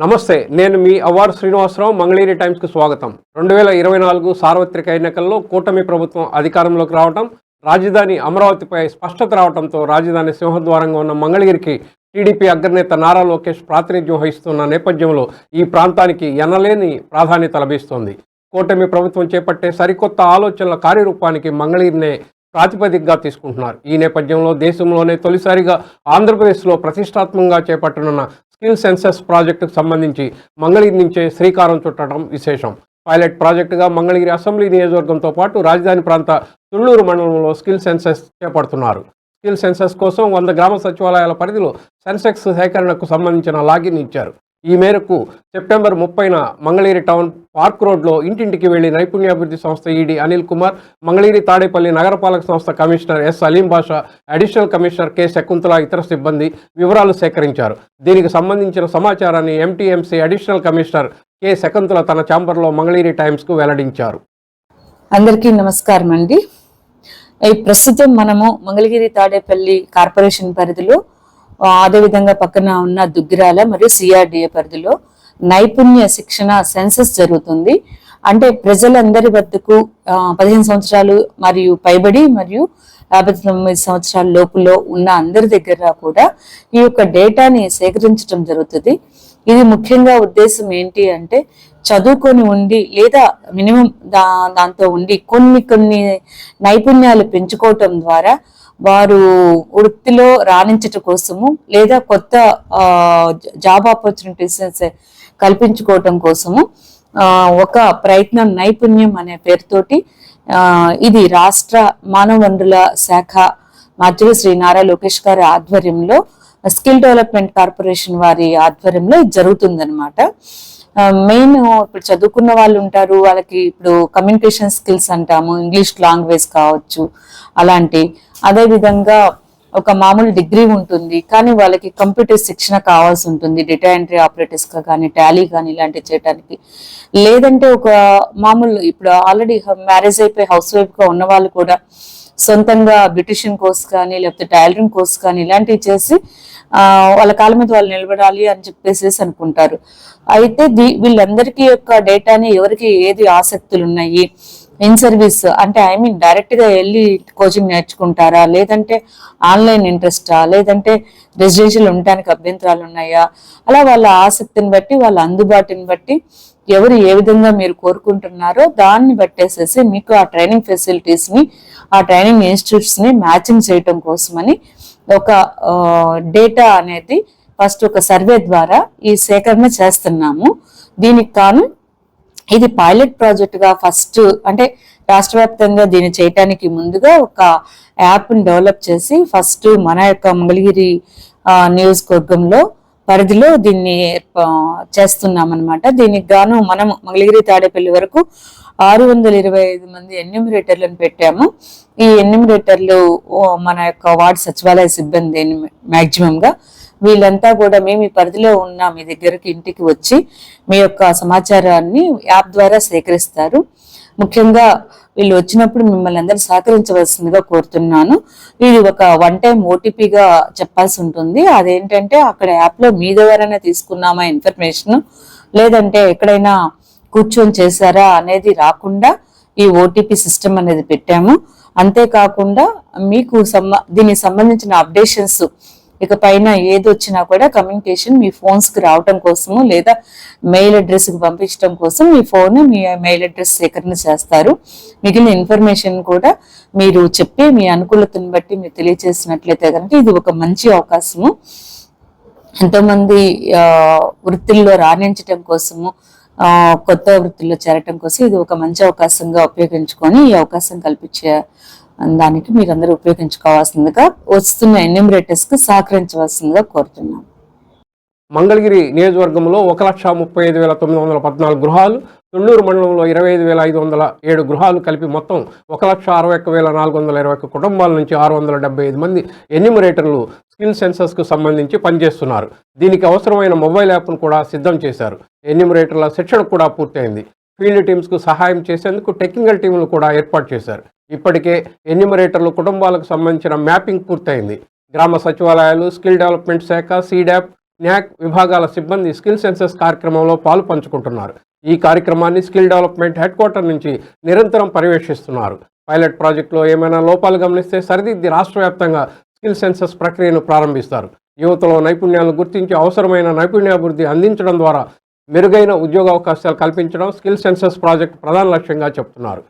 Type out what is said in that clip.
నమస్తే నేను మీ అవార్డు శ్రీనివాసరావు మంగళగిరి టైమ్స్కి స్వాగతం. రెండు వేల ఇరవై నాలుగు సార్వత్రిక ఎన్నికల్లో కూటమి ప్రభుత్వం అధికారంలోకి రావటం రాజధాని అమరావతిపై స్పష్టత రావడంతో రాజధాని సింహద్వారంగా ఉన్న మంగళగిరికి టీడీపీ అగ్రనేత నారా లోకేష్ ప్రాతినిధ్యం వహిస్తున్న నేపథ్యంలో ఈ ప్రాంతానికి ఎనలేని ప్రాధాన్యత లభిస్తోంది. కూటమి ప్రభుత్వం చేపట్టే సరికొత్త ఆలోచనల కార్యరూపానికి మంగళగిరినే ప్రాతిపదికగా తీసుకుంటున్నారు. ఈ నేపథ్యంలో దేశంలోనే తొలిసారిగా ఆంధ్రప్రదేశ్లో ప్రతిష్టాత్మకంగా చేపట్టనున్న స్కిల్ సెన్సెస్ ప్రాజెక్టుకు సంబంధించి మంగళగిరి నుంచే శ్రీకారం చుట్టడం విశేషం. పైలట్ ప్రాజెక్టుగా మంగళగిరి అసెంబ్లీ నియోజకవర్గంతో పాటు రాజధాని ప్రాంత తుళ్ళూరు మండలంలో స్కిల్ సెన్సెస్ చేపడుతున్నారు. స్కిల్ సెన్సెస్ కోసం వంద గ్రామ సచివాలయాల పరిధిలో సెన్సెక్స్ సేకరణకు సంబంధించిన లాగిన్ ఇచ్చారు. ఈ మేరకు సెప్టెంబర్ ముప్పైన మంగళగిరి టౌన్ పార్క్ రోడ్లో ఇంటింటికి వెళ్ళి నైపుణ్యాభివృద్ధి సంస్థ ఈడీ అనిల్ కుమార్ మంగళగిరి తాడేపల్లి నగరపాలక సంస్థ commissioner S Aleem Basha additional commissioner K Shakuntala ఇతర సిబ్బంది వివరాలు సేకరించారు. దీనికి సంబంధించిన సమాచారాన్ని MTMC additional commissioner K Shakuntala తన ఛాంబర్లో మంగళగిరి టైమ్స్కు వెల్లడించారు. అందరికీ నమస్కారం అండి ప్రస్తుతం మనము మంగళగిరి తాడేపల్లి కార్పొరేషన్ పరిధిలో అదేవిధంగా పక్కన ఉన్న దుగ్గిరాల మరియు సిఆర్డిఏ పరిధిలో నైపుణ్య శిక్షణ సెన్సస్ జరుగుతుంది. అంటే ప్రజలందరి వద్దకు పదిహేను సంవత్సరాలు మరియు పైబడి మరియు యాభై తొమ్మిది సంవత్సరాల లోపులో ఉన్న అందరి దగ్గర కూడా ఈ యొక్క డేటాని సేకరించడం జరుగుతుంది. ఇది ముఖ్యంగా ఉద్దేశం ఏంటి అంటే చదువుకొని ఉండి లేదా మినిమం దా దాంతో ఉండి కొన్ని కొన్ని నైపుణ్యాలు పెంచుకోవటం ద్వారా వారు వృత్తిలో రాణించటం కోసము లేదా కొత్త జాబ్ ఆపర్చునిటీస్ కల్పించుకోవటం కోసము ఒక ప్రయత్నం నైపుణ్యం అనే పేరుతోటి ఇది రాష్ట్ర మానవ వనరుల శాఖ మాధ్యులు శ్రీ నారా లోకేష్ గారి ఆధ్వర్యంలో స్కిల్ డెవలప్మెంట్ కార్పొరేషన్ వారి ఆధ్వర్యంలో ఇది జరుగుతుందనమాట మెయిన్ ఇప్పుడు చదువుకున్న వాళ్ళు ఉంటారు వాళ్ళకి ఇప్పుడు కమ్యూనికేషన్ స్కిల్స్ అంటాము ఇంగ్లీష్ లాంగ్వేజ్ కావచ్చు అలాంటి అదే విధంగా ఒక మామూలు డిగ్రీ ఉంటుంది కానీ వాళ్ళకి కంప్యూటర్ శిక్షణ కావాల్సి ఉంటుంది డేటా ఎంట్రీ ఆపరేటర్స్గా కానీ టాలీ కానీ ఇలాంటివి చేయడానికి లేదంటే ఒక మామూలు ఇప్పుడు ఆల్రెడీ మ్యారేజ్ అయిపోయి హౌస్ వైఫ్గా ఉన్న వాళ్ళు కూడా సొంతంగా బ్యూటిషియన్ కోర్స్ కానీ లేకపోతే టైలరింగ్ కోర్స్ కానీ ఇలాంటివి చేసి వాళ్ళ కాళ్ళ మీద వాళ్ళు నిలబడాలి అని చెప్పేసి అనుకుంటారు. అయితే దీ- వీళ్ళందరికీ యొక్క డేటాని ఎవరికి ఏది ఆసక్తులు ఉన్నాయి? ఇన్ సర్వీస్ అంటే ఐ మీన్ డైరెక్ట్గా వెళ్ళి కోచింగ్ నేర్చుకుంటారా? లేదంటే ఆన్లైన్ ఇంట్రెస్టా? లేదంటే రెసిడెన్షియల్ ఉండడానికి అభ్యంతరాలు ఉన్నాయా? అలా వాళ్ళ ఆసక్తిని బట్టి వాళ్ళ అందుబాటుని బట్టి ఎవరు ఏ విధంగా మీరు కోరుకుంటున్నారో దాన్ని బట్టేసేసి మీకు ఆ ట్రైనింగ్ ఫెసిలిటీస్ని ఆ ట్రైనింగ్ ఇన్స్టిట్యూట్స్ని మ్యాచింగ్ చేయటం కోసమని ఒక డేటా అనేది ఫస్ట్ ఒక సర్వే ద్వారా ఈ సేకరణ చేస్తున్నాము. దీనికి కాను ఇది పైలట్ ప్రాజెక్టుగా ఫస్ట్ అంటే రాష్ట్ర వ్యాప్తంగా దీన్ని చేయటానికి ముందుగా ఒక యాప్ని డెవలప్ చేసి ఫస్ట్ మన యొక్క మంగళగిరి నియోజకవర్గంలో పరిధిలో దీన్ని చేస్తున్నాం అనమాట దీనికి గాను మనం మంగళగిరి తాడేపల్లి వరకు ఆరు వందల ఇరవై ఐదు మంది ఎన్యూమిరేటర్లను పెట్టాము. ఈ ఎన్యూమిరేటర్లు మన యొక్క వార్డు సచివాలయ సిబ్బంది మాక్సిమం గా వీళ్ళంతా కూడా మేము ఈ పరిధిలో ఉన్న మీ దగ్గరికి ఇంటికి వచ్చి మీ యొక్క సమాచారాన్ని యాప్ ద్వారా సేకరిస్తారు. ముఖ్యంగా వీళ్ళు వచ్చినప్పుడు మిమ్మల్ని అందరూ సహకరించవలసిందిగా కోరుతున్నాను. ఇది ఒక వన్ టైం ఓటీపీగా చెప్పాల్సి ఉంటుంది. అదేంటంటే అక్కడ యాప్లో మీ ద్వారానే తీసుకున్నామా ఇన్ఫర్మేషన్ లేదంటే ఎక్కడైనా కూర్చొని చేశారా అనేది రాకుండా ఈ ఓటీపీ సిస్టమ్ అనేది పెట్టాము. అంతేకాకుండా మీకు సంబ దీనికి సంబంధించిన అప్డేషన్స్ ఇక పైన ఏది వచ్చినా కూడా కమ్యూనికేషన్ మీ ఫోన్స్కి రావటం కోసము లేదా మెయిల్ అడ్రస్కి పంపించడం కోసం మీ ఫోన్ మీ మెయిల్ అడ్రస్ సేకరణ చేస్తారు. మిగిలిన ఇన్ఫర్మేషన్ కూడా మీరు చెప్పి మీ అనుకూలతను బట్టి మీరు తెలియజేసినట్లయితే కనుక ఇది ఒక మంచి అవకాశము. ఎంతోమంది ఆ, వృత్తుల్లో రాణించటం కోసము కొత్త వృత్తుల్లో చేరటం కోసం ఇది ఒక మంచి అవకాశంగా ఉపయోగించుకొని ఈ అవకాశం కల్పించే దానికి మీరందరూ ఉపయోగించుకోవాల్సిందిగా వస్తున్న ఎన్యూమరేటర్స్కి సహకరించవలసిందిగా కోరుతున్నాం. మంగళగిరి నియోజకవర్గంలో ఒక లక్ష ముప్పై ఐదు వేల తొమ్మిది వందల పద్నాలుగు గృహాలు తొండూరు మండలంలో ఇరవై ఐదు వేల ఐదు వందల ఏడు గృహాలు కలిపి మొత్తం ఒక లక్ష అరవై ఒక్క వేల నాలుగు వందల ఇరవై ఒక్క కుటుంబాల నుంచి ఆరు వందల డెబ్బై ఐదు మంది ఎన్యుమరేటర్లు స్కిల్ సెన్సర్స్కు సంబంధించి పనిచేస్తున్నారు. దీనికి అవసరమైన మొబైల్ యాప్ను కూడా సిద్ధం చేశారు. ఎన్యుమరేటర్ల శిక్షణ కూడా పూర్తయింది. ఫీల్డ్ టీమ్స్కు సహాయం చేసేందుకు టెక్నికల్ టీంలు కూడా ఏర్పాటు చేశారు. ఇప్పటికే ఎన్యూమరేటర్లు కుటుంబాలకు సంబంధించిన మ్యాపింగ్ పూర్తయింది. గ్రామ సచివాలయాలు స్కిల్ డెవలప్మెంట్ శాఖ సీడాప్ న్యాక్ విభాగాల సిబ్బంది స్కిల్ సెన్సెస్ కార్యక్రమంలో పాలు పంచుకుంటున్నారు. ఈ కార్యక్రమాన్ని స్కిల్ డెవలప్మెంట్ హెడ్ క్వార్టర్ నుంచి నిరంతరం పర్యవేక్షిస్తున్నారు. పైలట్ ప్రాజెక్టులో ఏమైనా లోపాలు గమనిస్తే సరిదిద్ది రాష్ట్ర వ్యాప్తంగా స్కిల్ సెన్సెస్ ప్రక్రియను ప్రారంభిస్తారు. యువతలో నైపుణ్యాలను గుర్తించి అవసరమైన నైపుణ్యాభివృద్ధి అందించడం ద్వారా మెరుగైన ఉద్యోగ అవకాశాలు కల్పించడం స్కిల్ సెన్సెస్ ప్రాజెక్ట్ ప్రధాన లక్ష్యంగా చెప్తున్నారు.